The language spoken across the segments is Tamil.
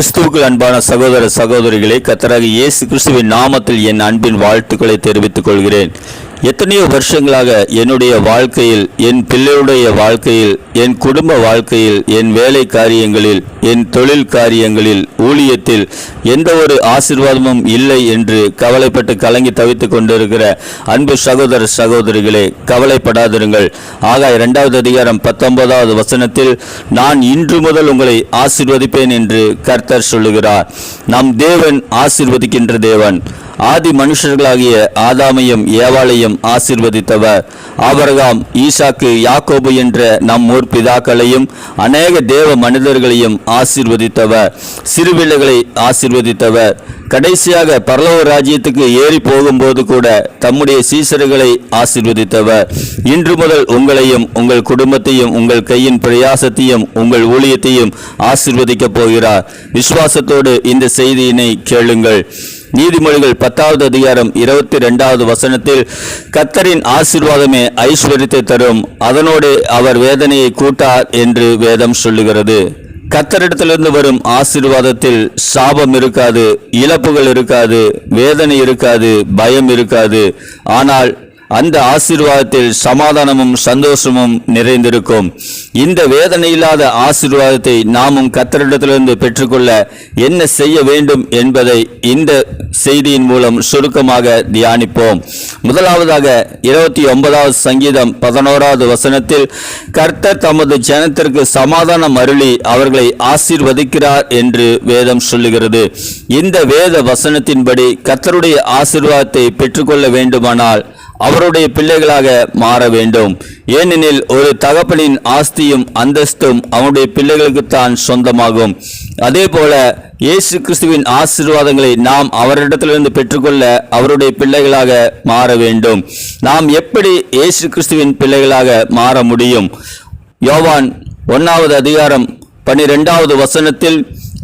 கிறிஸ்துவுக்கு அன்பான சகோதர சகோதரிகளை கத்தராக இயேசு கிறிஸ்துவின் நாமத்தில் என் அன்பின் வாழ்த்துக்களை தெரிவித்துக் கொள்கிறேன். எத்தனையோ வருஷங்களாக என்னுடைய வாழ்க்கையில் என் பிள்ளையுடைய வாழ்க்கையில் என் குடும்ப வாழ்க்கையில் என் வேலை காரியங்களில் என் தொழில் காரியங்களில் ஊழியத்தில் எந்த ஒரு ஆசீர்வாதமும் இல்லை என்று கவலைப்பட்டு கலங்கி தவித்து கொண்டிருக்கிற அன்பு சகோதர சகோதரிகளே கவலைப்படாதிருங்கள். ஆகா இரண்டாவது அதிகாரம் பத்தொன்பதாவது வசனத்தில் நான் இன்று முதல் உங்களை ஆசிர்வதிப்பேன் என்று கர்த்தர் சொல்லுகிறார். நம் தேவன் ஆசிர்வதிக்கின்ற தேவன். ஆதி மனுஷர்களாகிய ஆதாமையும் ஏவாளையும் ஆசீர்வதித்தவர். ஆபரகாம் ஈசாக்கு யாக்கோபு என்ற நம் ஊர் பிதாக்களையும் அநேக தேவ மனிதர்களையும் ஆசிர்வதித்தவர். சிறுபிள்ளைகளை ஆசீர்வதித்தவர். கடைசியாக பரலோக ராஜ்யத்துக்கு ஏறி போகும்போது கூட தம்முடைய சீசர்களை ஆசிர்வதித்தவர். இன்று முதல் உங்களையும் உங்கள் குடும்பத்தையும் உங்கள் கையின் பிரயாசத்தையும் உங்கள் ஊழியத்தையும் ஆசிர்வதிக்கப் போகிறார். விசுவாசத்தோடு இந்த செய்தியினை கேளுங்கள். நீதிமொழிகள் பத்தாவது அதிகாரம் இருபத்தி ரெண்டாவது வசனத்தில் கத்தரின் ஆசீர்வாதமே ஐஸ்வர்யத்தை தரும். அதனோடு அவர் வேதனையை கூட்டார் என்று வேதம் சொல்லுகிறது. கத்தரிடத்திலிருந்து வரும் ஆசீர்வாதத்தில் சாபம் இருக்காது இழப்புகள் இருக்காது வேதனை இருக்காது பயம் இருக்காது. ஆனால் அந்த ஆசீர்வாதத்தில் சமாதானமும் சந்தோஷமும் நிறைந்திருக்கும். இந்த வேதனை இல்லாத ஆசீர்வாதத்தை நாமும் கத்தரிடத்திலிருந்து பெற்றுக்கொள்ள என்ன செய்ய வேண்டும் என்பதை இந்த செய்தியின் மூலம் சுருக்கமாக தியானிப்போம். முதலாவதாக இருபத்தி ஒன்பதாவது சங்கீதம் பதினோராவது வசனத்தில் கர்த்தர் தமது ஜனத்திற்கு சமாதானம் அருளி அவர்களை ஆசீர்வதிக்கிறார் என்று வேதம் சொல்லுகிறது. இந்த வேத வசனத்தின்படி கர்த்தருடைய ஆசீர்வாதத்தை பெற்றுக்கொள்ள வேண்டுமானால் அவருடைய பிள்ளைகளாக மாற வேண்டும். ஏனெனில் ஒரு தகப்பனின் ஆஸ்தியும் அந்தஸ்தும் அவனுடைய பிள்ளைகளுக்குத்தான் சொந்தமாகும். அதே போல இயேசு கிறிஸ்துவின் ஆசீர்வாதங்களை நாம் அவரிடத்திலிருந்து பெற்றுக்கொள்ள அவருடைய பிள்ளைகளாக மாற வேண்டும். நாம் எப்படி இயேசு கிறிஸ்துவின் பிள்ளைகளாக மாற முடியும்? யோவான் ஒன்னாவது அதிகாரம் பன்னிரெண்டாவது வசனத்தில்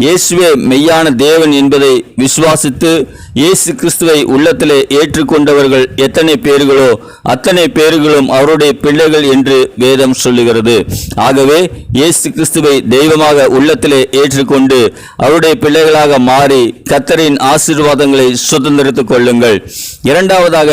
இயேசுவே மெய்யான தேவன் என்பதை விசுவாசித்து இயேசு கிறிஸ்துவை உள்ளத்திலே ஏற்றுக்கொண்டவர்கள் எத்தனை பேர்களோ அத்தனை பேர்களும் அவருடைய பிள்ளைகள் என்று வேதம் சொல்லுகிறது. ஆகவே இயேசு கிறிஸ்துவை தெய்வமாக உள்ளத்திலே ஏற்றுக்கொண்டு அவருடைய பிள்ளைகளாக மாறி கத்தரின் ஆசீர்வாதங்களை சுதந்திரித்துக் கொள்ளுங்கள். இரண்டாவதாக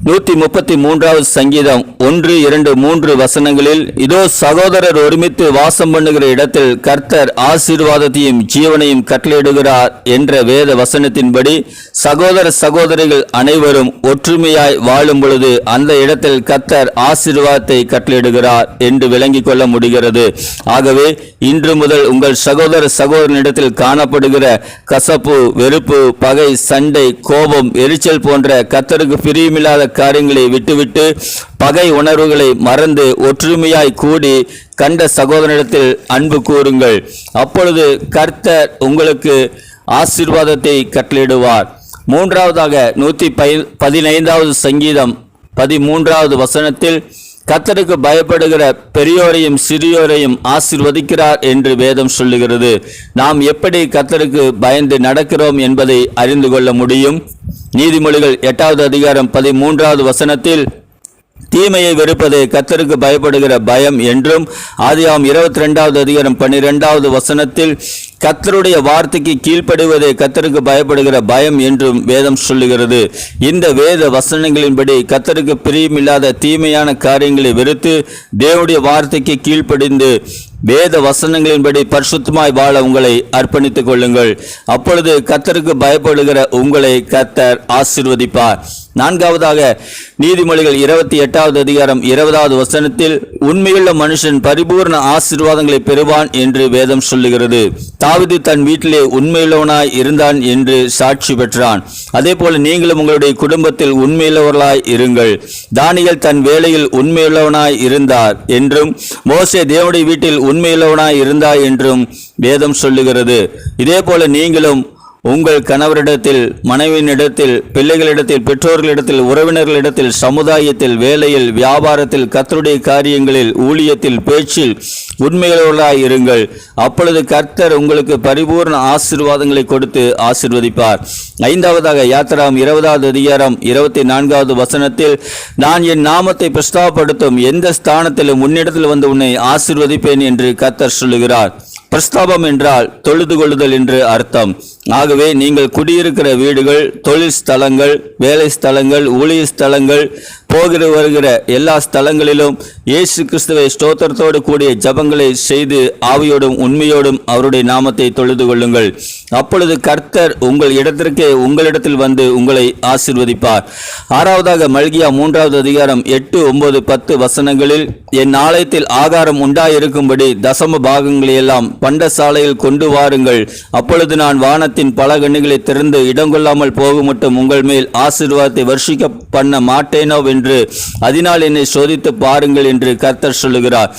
நூற்றி முப்பத்தி மூன்றாவது சங்கீதம் ஒன்று இரண்டு மூன்று வசனங்களில் இதோ சகோதரர் ஒருமித்து வாசம் பண்ணுகிற இடத்தில் கர்த்தர் ஆசீர்வாதத்தையும் ஜீவனையும் கட்டளையிடுகிறார் என்ற வேத வசனத்தின்படி சகோதர சகோதரிகள் அனைவரும் ஒற்றுமையாய் வாழும் பொழுது அந்த இடத்தில் கர்த்தர் ஆசீர்வாதத்தை கட்டளையிடுகிறார் என்று விளங்கிக் கொள்ள முடிகிறது. ஆகவே இன்று முதல் உங்கள் சகோதர சகோதரனிடத்தில் காணப்படுகிற கசப்பு வெறுப்பு பகை சண்டை கோபம் எரிச்சல் போன்ற கர்த்தருக்கு பிரியமில்லாத காரியங்களை விட்டுவிட்டு பகை உணர்வுகளை மறந்து ஒற்றுமையாய் கூடி கண்ட சகோதரனிடத்தில் அன்பு கூறுங்கள். அப்பொழுது கர்த்தர் உங்களுக்கு ஆசீர்வாதத்தை கட்டளிடுவார் மூன்றாவதாக நூற்றி பதினைந்தாவது சங்கீதம் பதிமூன்றாவது வசனத்தில் கத்தருக்கு பயப்படுகிற பெரியோரையும் சிறியோரையும் ஆசிர்வதிக்கிறார் என்று வேதம் சொல்லுகிறது. நாம் எப்படி கத்தருக்கு பயந்து நடக்கிறோம் என்பதை அறிந்து கொள்ள முடியும். நீதிமொழிகள் எட்டாவது அதிகாரம் பதிமூன்றாவது வசனத்தில் தீமையை வெறுப்பதே கத்தருக்கு பயப்படுகிற பயம் என்றும் ஆதியாம் இருபத்தி ரெண்டாவது அதிகாரம் பன்னிரெண்டாவது வசனத்தில் கத்தருடைய வார்த்தைக்கு கீழ்ப்படுவதே கத்தருக்கு பயப்படுகிற பயம் என்றும் வேதம் சொல்லுகிறது. இந்த வேத வசனங்களின்படி கத்தருக்கு பிரியமில்லாத தீமையான காரியங்களை வெறுத்து தேவனுடைய வார்த்தைக்கு கீழ்ப்படிந்து வேத வசனங்களின்படி பரிசுத்தமாய் வாழ உங்களை அர்ப்பணித்துக் கொள்ளுங்கள். அப்பொழுது கத்தருக்கு பயப்படுகிற உங்களை கத்தர் ஆசீர்வதிப்பார். நான்காவதாக நீதிமொழிகள் இருபத்தி எட்டாவது அதிகாரம் இருபதாவது வசனத்தில் உண்மையுள்ள மனுஷன் பரிபூர்ண ஆசீர்வாதங்களை பெறுவான் என்று வேதம் சொல்லுகிறது. தாவிது தன் வீட்டிலே உண்மையுள்ளவனாய் இருந்தான் என்று சாட்சி பெற்றான். அதே போல நீங்களும் உங்களுடைய குடும்பத்தில் உண்மையுள்ளவர்களாய் இருங்கள். தானியல் தன் வேலையில் உண்மையுள்ளவனாய் இருந்தார் என்றும் மோசே தேவனுடைய வீட்டில் உண்மையுள்ளவனாய் இருந்தார் என்றும் வேதம் சொல்லுகிறது. இதே போல நீங்களும் உங்கள் கணவரிடத்தில் மனைவியினிடத்தில் பிள்ளைகளிடத்தில் பெற்றோர்களிடத்தில் உறவினர்களிடத்தில் சமுதாயத்தில் வேலையில் வியாபாரத்தில் கர்த்தருடைய காரியங்களில் ஊழியத்தில் பேச்சில் உண்மையுள்ளவர்களாய் இருங்கள். அப்பொழுது கர்த்தர் உங்களுக்கு பரிபூர்ண ஆசிர்வாதங்களை கொடுத்து ஆசிர்வதிப்பார். ஐந்தாவதாக யாத்திராம் இருபதாவது அதிகாரம் இருபத்தி நான்காவது வசனத்தில் நான் என் நாமத்தை பிரஸ்தாபப்படுத்தும் எந்த ஸ்தானத்திலும் உன்னிடத்தில் வந்து உன்னை ஆசிர்வதிப்பேன் என்று கர்த்தர் சொல்லுகிறார். பிரஸ்தாபம் என்றால் தொழுது கொள்ளுதல் என்று அர்த்தம். ஆகவே நீங்கள் குடியிருக்கிற வீடுகள் தொழில் ஸ்தலங்கள் வேலை ஸ்தலங்கள் ஊழிய ஸ்தலங்கள் போகிற வருகிற எல்லா ஸ்தலங்களிலும் இயேசு கிறிஸ்துவை ஸ்தோத்திரத்தோடு கூடிய ஜபங்களை செய்து ஆவியோடும் உண்மையோடும் அவருடைய நாமத்தை தொழுது கொள்ளுங்கள். அப்பொழுது கர்த்தர் உங்கள் இடத்திற்கே உங்களிடத்தில் வந்து உங்களை ஆசிர்வதிப்பார். ஆறாவதாக மல்கியா மூன்றாவது அதிகாரம் எட்டு ஒன்பது பத்து வசனங்களில் என் ஆலயத்தில் ஆகாரம் உண்டாயிருக்கும்படி தசம பாகங்களையெல்லாம் பண்டசாலையில் கொண்டு வாருங்கள். அப்பொழுது நான் வான வானத்தின் பல கண்ணுகளை திறந்து இடங்கொள்ளாமல் போக மட்டும் உங்கள் மேல் ஆசீர்வாதத்தை வர்ஷிக்க பண்ண மாட்டேனோ என்று அதனால் என்னை சோதித்து பாருங்கள் என்று கர்த்தர் சொல்லுகிறார்.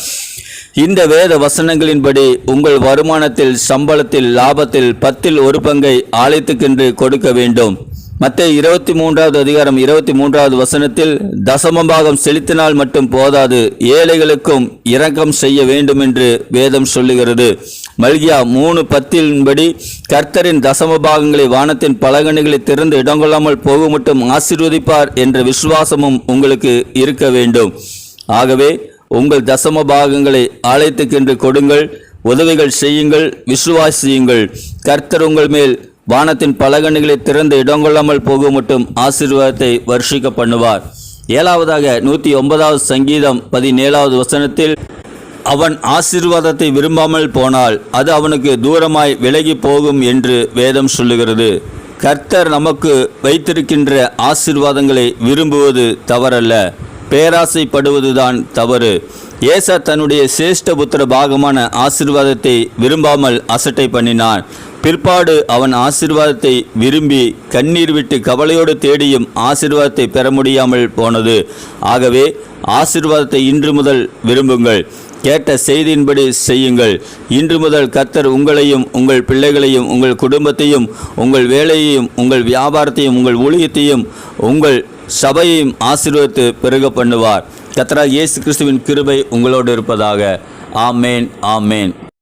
இந்த வேத வசனங்களின்படி உங்கள் வருமானத்தில் சம்பளத்தில் லாபத்தில் பத்தில் ஒரு பங்கை ஆலயத்துக்கென்று கொடுக்க வேண்டும். மற்ற இருபத்தி மூன்றாவது அதிகாரம் இருபத்தி மூன்றாவது வசனத்தில் தசமபாகம் செலுத்தினால் மட்டும் போதாது ஏழைகளுக்கும் இரக்கம் செய்ய வேண்டும் என்று வேதம் சொல்லுகிறது. மல்கியா மூணு பத்தின்படி கர்த்தரின் தசம பாகங்களை வானத்தின் பலகணிகளை திறந்து இடங்கொள்ளாமல் போக மட்டும் ஆசீர்வதிப்பார் என்ற விசுவாசமும் உங்களுக்கு இருக்க வேண்டும். ஆகவே உங்கள் தசம பாகங்களை ஆலயத்துக்கென்று கொடுங்கள் உதவிகள் செய்யுங்கள் விசுவாசியுங்கள். கர்த்தர் உங்கள் மேல் வானத்தின் பலகணிகளை திறந்து இடங்கொள்ளாமல் போக மட்டும் ஆசீர்வாதத்தை வர்ஷிக்க பண்ணுவார். ஏழாவதாக நூற்றி ஒன்பதாவது சங்கீதம் பதினேழாவது வசனத்தில் அவன் ஆசீர்வாதத்தை விரும்பாமல் போனால் அது அவனுக்கு தூரமாய் விலகி போகும் என்று வேதம் சொல்லுகிறது. கர்த்தர் நமக்கு வைத்திருக்கின்ற ஆசீர்வாதங்களை விரும்புவது தவறல்ல. பேராசைப்படுவதுதான் தவறு. ஏசா தன்னுடைய சிரேஷ்ட புத்திர பாகமான ஆசிர்வாதத்தை விரும்பாமல் அசட்டை பண்ணினான். பிற்பாடு அவன் ஆசீர்வாதத்தை விரும்பி கண்ணீர் விட்டு கவலையோடு தேடியும் ஆசிர்வாதத்தை பெற முடியாமல் போனது. ஆகவே ஆசிர்வாதத்தை இன்று முதல் விரும்புங்கள். கேட்ட செய்தியின்படி செய்யுங்கள். இன்று முதல் கர்த்தர் உங்களையும் உங்கள் பிள்ளைகளையும் உங்கள் குடும்பத்தையும் உங்கள் வேலையையும் உங்கள் வியாபாரத்தையும் உங்கள் ஊழியத்தையும் உங்கள் சபையையும் ஆசீர்வதித்து பெருக பண்ணுவார். கர்த்தராக இயேசு கிறிஸ்துவின் கிருபை உங்களோடு இருப்பதாக. ஆமேன் ஆமேன்.